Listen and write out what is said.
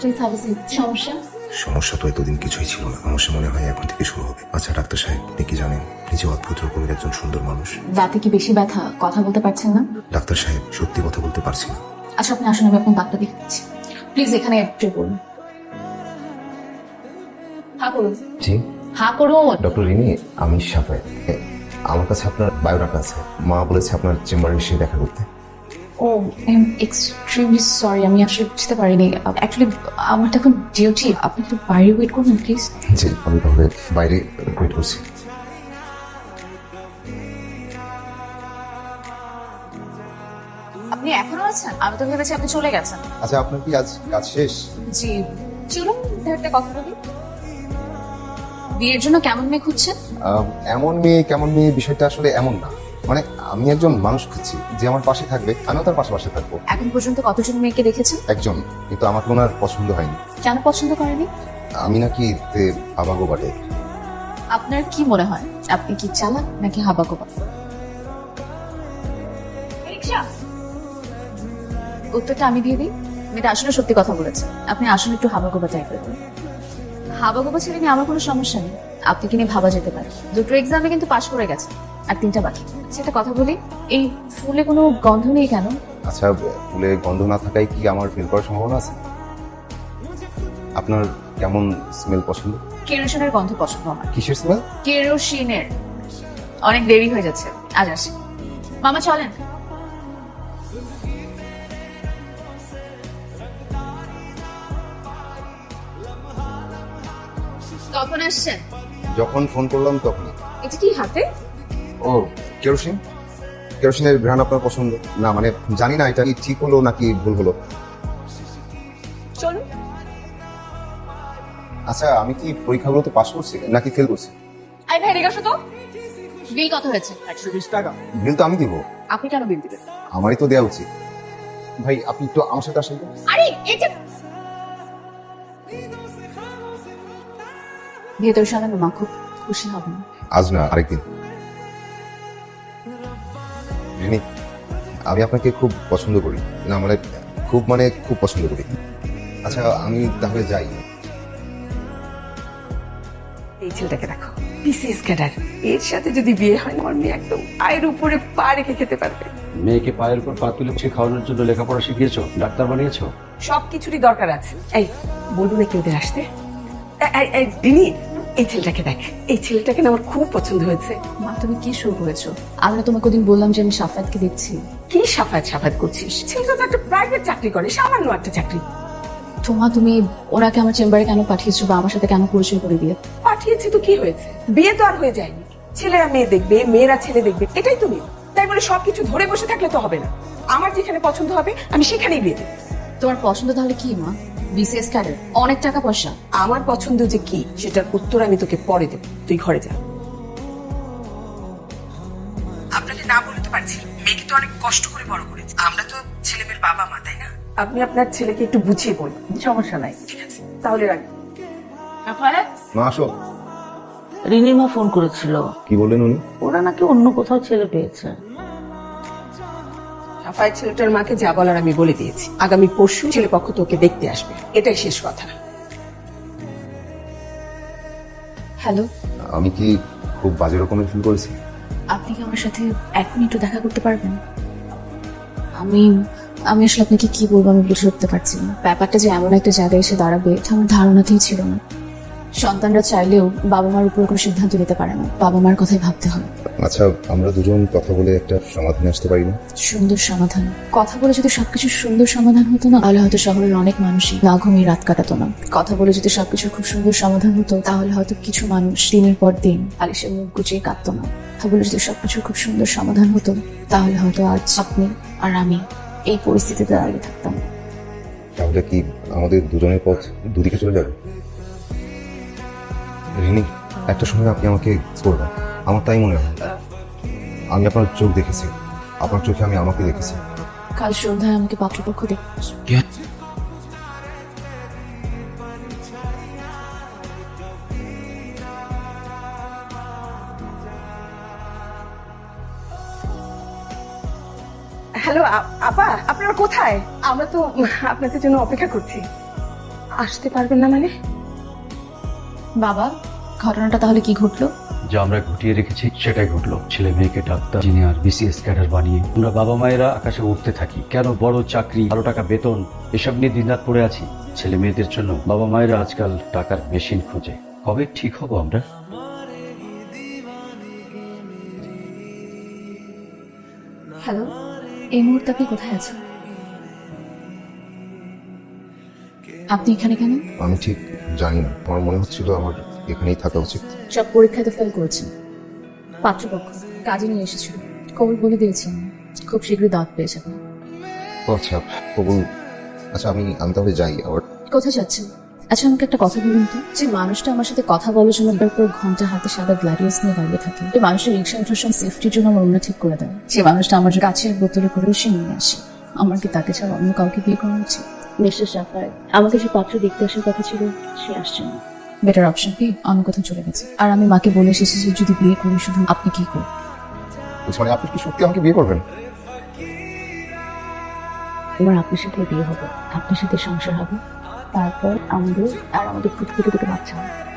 সমস্যা? সমস্যা তো এতদিন কিছুই ছিল না। আমার মনে হয় এখন থেকে শুরু হবে। আচ্ছা ডাক্তার সাহেব আপনি কি জানেন নিজে অদ্ভুত রকমের একজন সুন্দর মানুষ? দাঁতে কি বেশি ব্যথা? কথা বলতে পারছেন না? ডাক্তার সাহেব সত্যি কথা বলতে পারছি না। আচ্ছা আপনি আসুন আমি আপনার ডাক্তার দেখাচ্ছি। প্লিজ এখানে একটু বলুন। হ্যাঁ করুন। জি? হ্যাঁ করুন। ডক্টর রিনি আমি সাফায় আমার কাছে আপনার বায়োডাটা আছে। মা বলেছে আপনার চেম্বারে এসে দেখা করতে। ও এক্সট্রিমলি সরি আমি আসলে বুঝতে পারিনি। অ্যাকচুয়ালি আমার তো এখন ডিউটি আপনি একটু বাইরে ওয়েট করুন প্লিজ জি আমি তাহলে বাইরে ওয়েট করছি। আপনি এখনও আছেন? আমি তো ভেবেছি আপনি চলে গেছেন। আচ্ছা আপনার কি আজ কাজ শেষ? জি। চলুন একটা কথা বলি। বিয়ের জন্য কেমন মেয়ে খুঁজছেন? এমন মেয়ে কেমন মেয়ে বিষয়টা আসলে এমন না। মানে আমি একজন মানুষ খুঁজছি যে আমার পাশে থাকবে আমিও তার পাশে পাশে থাকব। এখন পর্যন্ত কতজন মেয়েকে দেখেছেন? একজন কিন্তু আমার কোনো আর পছন্দ হয়নি। কেন পছন্দ করেনি? আমি নাকি এতে আবাগো বাটে। আপনার কি মনে হয়? আপনি কি চালাক নাকি হাবাগোবা উত্তরটা আমি দিয়ে দিই। মেয়েটা আসলে সত্যি কথা বলেছে। আপনি আসলে একটু হাবাগোবা টাইপের হাবাগোবা ছেলে নিয়ে আমার কোনো সমস্যা নেই। আপনি কি নিয়ে ভাবা যেতে পারে? দুটো এক্সামে কিন্তু পাশ করে গেছে আর তিনটা বাকি। একটা কথা বলি। এই ফুলে কোনো গন্ধ নেই কেন? আচ্ছা ফুলে গন্ধ না থাকায় কি আমার ফিল করার সম্ভাবনা আছে? আপনার কেমন স্মেল পছন্দ? কেরোসিনের গন্ধ পছন্দ আমার। কিসের স্মেল কেরোসিনের। অনেক দেরি হয়ে যাচ্ছে। আজ আসি। মামা চলেন। কখন আসছেন? যখন ফোন করলাম তখন এটা কি হাতে? ও কেরোসিন? কেরোসিনের ঘ্রাণ আপনার পছন্দ? না মানে জানি না এটা কি ঠিক হলো নাকি ভুল হলো। চলুন। আচ্ছা আমি কি পরীক্ষাগুলোতে পাশ করছি নাকি ফেল করছি? আই ভাই রেগাস তো? বিল কত হয়েছে? একশো বিশ টাকা। বিল তো আমি দিব। আপনি কেন বিল দিবেন? আমারই তো দেওয়া উচিত। ভাই আপনি একটু আমার সাথে আসেন তো। আরে এটা ভেতর সাজানো মা খুব খুশি হবে। না আজ না আরেকদিন। রিনি আমি আপনাকে খুব পছন্দ করি। না মানে খুব মানে খুব পছন্দ করি। আচ্ছা আমি তাহলে যাই। এই ছেলেটাকে দেখো বিসিএস ক্যাডার। এর সাথে যদি বিয়ে হয় না আমার মেয়ে একদম পায়ের উপরে পা রেখে খেতে পারবে। মেয়েকে পায়ের উপর পা তুলে খাওয়ানোর জন্য লেখাপড়া শিখিয়েছো? ডাক্তার বানিয়েছো? সব কিছুরই দরকার আছে। এই বলব নাকি ওদের আসতে? এই, এই, এই ছেলেটাকে দেখ এই ছেলেটাকে না আমার খুব পছন্দ হয়েছে। মা তুমি কি শুরু করেছ? আমি না তোমাকে ওদিন বললাম যে আমি সাফাতকে দেখছি। কি সাফাত সাফাত করছিস? ছেলেটা তো একটা প্রাইভেট চাকরি করে সামান্য একটা চাকরি। তোমা তুমি ওনাকে আমার চেম্বারে কেন পাঠিয়েছো বা আমার সাথে কেন পরিচয় করে দিয়ে? পাঠিয়েছি তো কি হয়েছে? বিয়ে তো আর হয়ে যায়নি। ছেলেরা মেয়ে দেখবে মেয়েরা ছেলে দেখবে এটাই তো নিয়ম। তাই বলে সবকিছু ধরে বসে থাকলে তো হবে না। আমার যেখানে পছন্দ হবে আমি সেখানেই বিয়ে দেবো। তোমার পছন্দ তাহলে কি মা? বিসিএস ক্যাডার অনেক টাকা পয়সা। আমার পছন্দ যে কি সেটার উত্তর আমি তোকে পরে দেব। তুই ঘরে যা। আপনাকে না বলতে পারছি মেয়েকে তো অনেক কষ্ট করে বড় করেছে। আমরা তো ছেলে মেয়ের বাবা মা তাই না? আপনি আপনার ছেলেকে একটু বুঝিয়ে বলুন। সমস্যা নাই। ঠিক আছে। তাহলে রাখি। মা আসো। রিনিমা ফোন করেছিল। কি বললেন উনি? ওরা নাকি অন্য কোথাও ছেলে পেয়েছে। সাফাই ছেলেটার মাকে যা বলার আমি বলে দিয়েছি। আগামী পরশু ছেলে পক্ষ তোকে দেখতে আসবে। এটাই শেষ কথা। হ্যালো? আমি কি খুব বাজে রকমের ফিল করেছি? আপনি কি আমার সাথে এখন একটু দেখা করতে পারবেন? আমি আমি আসলে আপনাকে কি বলব আমি বুঝে উঠতে পারছি না। ব্যাপারটা যে এমন একটা জায়গায় এসে দাঁড়াবে এটা আমার ধারণাতেই ছিল না। সন্তানরা চাইলেও বাবা মার উপর কোনো সিদ্ধান্ত নিতে পারে না। বাবা মার কথাই ভাবতে হয় আচ্ছা আমরা দুজন কথা বলে একটা সমাধানে আসতে পারি না? সুন্দর সমাধান। কথা বলে যদি সবকিছু সুন্দর সমাধান হতো না তাহলে হয়তো শহরের অনেক মানুষই না ঘুমিয়ে রাত কাটাতো না। কথা বলে যদি সবকিছু খুব সুন্দর সমাধান হতো তাহলে হয়তো কিছু মানুষ দিনের পর দিন আলিশে মুখ গুছিয়ে কাঁদতো না। কথা বলে যদি সবকিছু খুব সুন্দর সমাধান হতো তাহলে হয়তো আজ আপনি আর আমি এই পরিস্থিতিতে দাঁড়িয়ে থাকতাম। তাহলে কি আমাদের দুজনের পথ দুদিকে চলে যাবে? রিনি একটা সময় আপনি আমাকে করবেন। আমার তাই মনে হয়। আমি আপনার চোখ দেখেছি। আপনার চোখে আমি আমাকে দেখেছি। কাল সন্ধ্যায় আমাকে পাত্রপক্ষ দেখতে হ্যালো আপা আপনারা কোথায়? আমরা তো আপনাদের জন্য অপেক্ষা করছি। আসতে পারবেন না মানে? বাবা ঘটনাটা তাহলে কি ঘটলো? যা আমরা ঘটিয়ে রেখেছি সেটাই ঘটলো। ছেলে মেয়েকে ডাক্তার ইঞ্জিনিয়ার বিসিএস ক্যাডার বানিয়ে আমরা বাবা মায়েরা আকাশে উঠতে থাকি। কেন বড় চাকরি ভালো টাকা বেতন এসব নিয়ে দিনরাত পড়ে আছি? ছেলে মেয়েদের জন্য বাবা মায়েরা আজকাল টাকার মেশিন খোঁজে। কবে ঠিক হব আমরা? হ্যালো এই মুহূর্তে আপনি কোথায় আছেন? আপনি এখানে কেন? আমি ঠিক জানি না। আমার মনে হচ্ছিল আমার এখানেই থাকা উচিত। সব পরীক্ষায় তো ফেল করেছেন পাত্রপক্ষ কাজে নিয়ে এসেছিল। কবুল বলে দিয়েছেন খুব শীঘ্রই দাঁত পেয়ে যাবেন ও আচ্ছা কবুল। আচ্ছা আমি আমি তাহলে যাই আবার। কোথায় যাচ্ছেন? আচ্ছা আমাকে একটা কথা বলুন তো। যে মানুষটা আমার সাথে কথা বলার জন্য একবার পর ঘণ্টা হাতে সাদা গ্লাডিয়াস নিয়ে দাঁড়িয়ে থাকে। যে মানুষের রিক্সা ওঠার সেফটির জন্য আমার অন্য ঠিক করে দেয়। সে মানুষটা আমার কাছের বোতলে করে সে নিয়ে আসে। আমার কি তাকে ছাড়া অন্য কাউকে বিয়ে করা উচিত? মিস্টার সাফার আমাকে যে পাত্র দেখতে আসার কথা ছিল সে আসছে না। বেটার অপশন কি? আমি কোথাও চলে গেছি। আর আমি মাকে বলে এসেছি যে যদি বিয়ে করি শুধু আপনি কি করবেন? মানে আপনি কি সত্যি আমাকে বিয়ে করবেন? এবার আপনার সাথে বিয়ে হবে। আপনার সাথে সংসার হবে। তারপর আমাদের আর আমাদের ফুটফুটে দুটো বাচ্চা হবে।